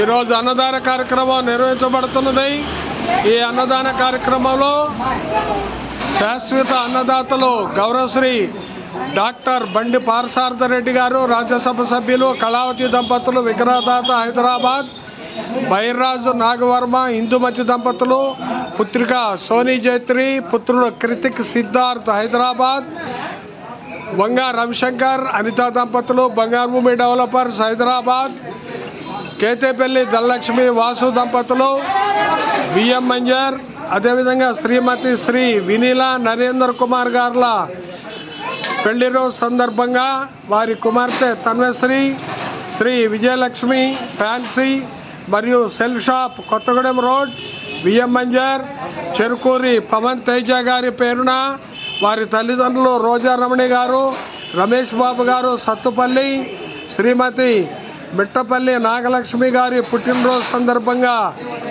ఈరోజు అన్నదాన కార్యక్రమం నిర్వహించబడుతున్నది. ఈ అన్నదాన కార్యక్రమంలో శాశ్వత అన్నదాతలు గౌరవశ్రీ డాక్టర్ బండి పారసారథరెడ్డి గారు రాజ్యసభ సభ్యులు కళావతి దంపతులు విగ్రహదాత హైదరాబాద్ బైర్రాజు నాగవర్మ ఇందుమతి దంపతులు పుత్రిక సోనీ జైత్రి పుత్రుడు కృతిక్ సిద్ధార్థ్ హైదరాబాద్ వంగ రవిశంకర్ అనిత దంపతులు బంగారు భూమి డెవలపర్స్ హైదరాబాద్ కేతేపల్లి ధనలక్ష్మి వాసు దంపతులు బిఎం మంజర్ అదేవిధంగా శ్రీమతి శ్రీ వినీల నరేందర్ కుమార్ గార్ల పెళ్ళి రోజు సందర్భంగా వారి కుమార్తె తన్వశ్రీ శ్రీ విజయలక్ష్మి ఫ్యాన్సీ మరియు సెల్ షాప్ కొత్తగూడెం రోడ్ బియ్యం మంజర్ చెరుకూరి పవన్ తేజ గారి పేరున వారి తల్లిదండ్రులు రోజా రమణి గారు రమేష్ బాబు గారు సత్తుపల్లి శ్రీమతి మిట్టపల్లి నాగలక్ష్మి గారి పుట్టినరోజు సందర్భంగా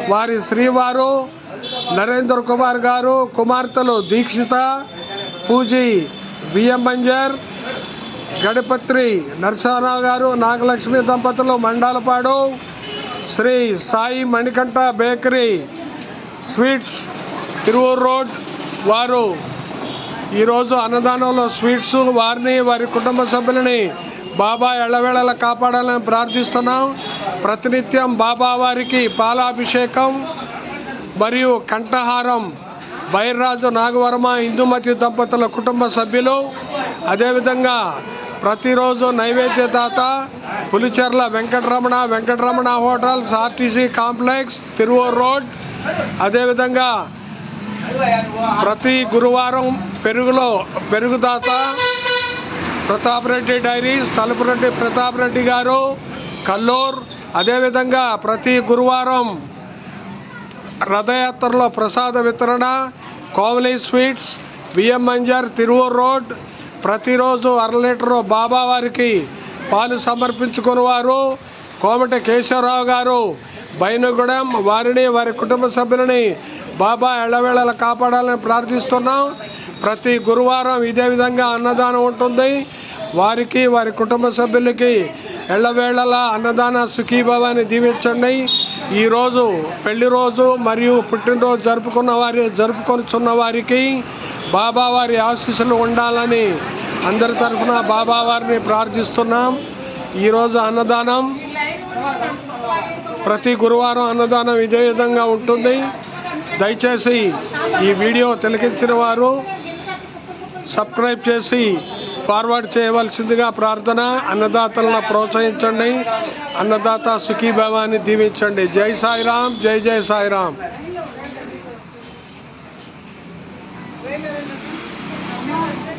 వారి శ్రీవారు నరేంద్ర కుమార్ గారు కుమార్తెలు దీక్షిత పూజీ బియ్యం మంజర్ గడిపత్రి నరసింహరావు గారు నాగలక్ష్మి దంపతులు Mandalapadu Sri Sai Manikanta bakery sweets Tiruvuru road వారు. ఈరోజు అన్నదానంలో స్వీట్స్ వారిని వారి కుటుంబ సభ్యులని బాబా ఎళ్ళవేళలా కాపాడాలని ప్రార్థిస్తున్నాం. ప్రతినిత్యం బాబా వారికి పాలాభిషేకం మరియు కంఠహారం. బైర్రాజు నాగవర్మ హిందూమతి దంపతుల కుటుంబ సభ్యులు. అదేవిధంగా ప్రతిరోజు నైవేద్యదాత Pulicherla Venkataramana Venkataramana hotels RTC complex Tiruvuru road అదేవిధంగా ప్రతి గురువారం పెరుగులో పెరుగుదాత ప్రతాప్ రెడ్డి డైరీస్ తలుపురెడ్డి ప్రతాప్ రెడ్డి గారు కల్లూర్. అదేవిధంగా ప్రతి గురువారం రథయాత్రలో ప్రసాద వితరణ కోవలి స్వీట్స్ బియ్యం మంజర్ తిరువూరు రోడ్. ప్రతిరోజు అర లీటరు బాబావారికి పాలు సమర్పించుకుని వారు కోమటి కేశవరావు గారు బైనగూడెం వారిని వారి కుటుంబ సభ్యులని బాబా ఎళ్ళవేళలా కాపాడాలని ప్రార్థిస్తున్నాం. ప్రతి గురువారం ఇదే విధంగా అన్నదానం ఉంటుంది. వారికి వారి కుటుంబ సభ్యులకి ఎళ్ళవేళలా అన్నదాన సుఖీభవాన్ని దీవించండి. ఈరోజు పెళ్ళి రోజు మరియు పుట్టినరోజు జరుపుకున్న వారి జరుపుకొనిచున్న వారికి బాబా వారి ఆశీస్సులు ఉండాలని అందరి తరఫున బాబా వారిని ప్రార్థిస్తున్నాం. ఈరోజు అన్నదానం. ప్రతి గురువారం అన్నదానం ఇదే విధంగా ఉంటుంది. దయచేసి ఈ వీడియో తిలకించిన వారు సబ్స్క్రైబ్ చేసి ఫార్వర్డ్ చేయవలసిందిగా ప్రార్థన. అన్నదాతలను ప్రోత్సహించండి. అన్నదాత సుఖీభావాన్ని దీవించండి. జై సాయిరామ్ జై జై సాయిరామ్ Thank you.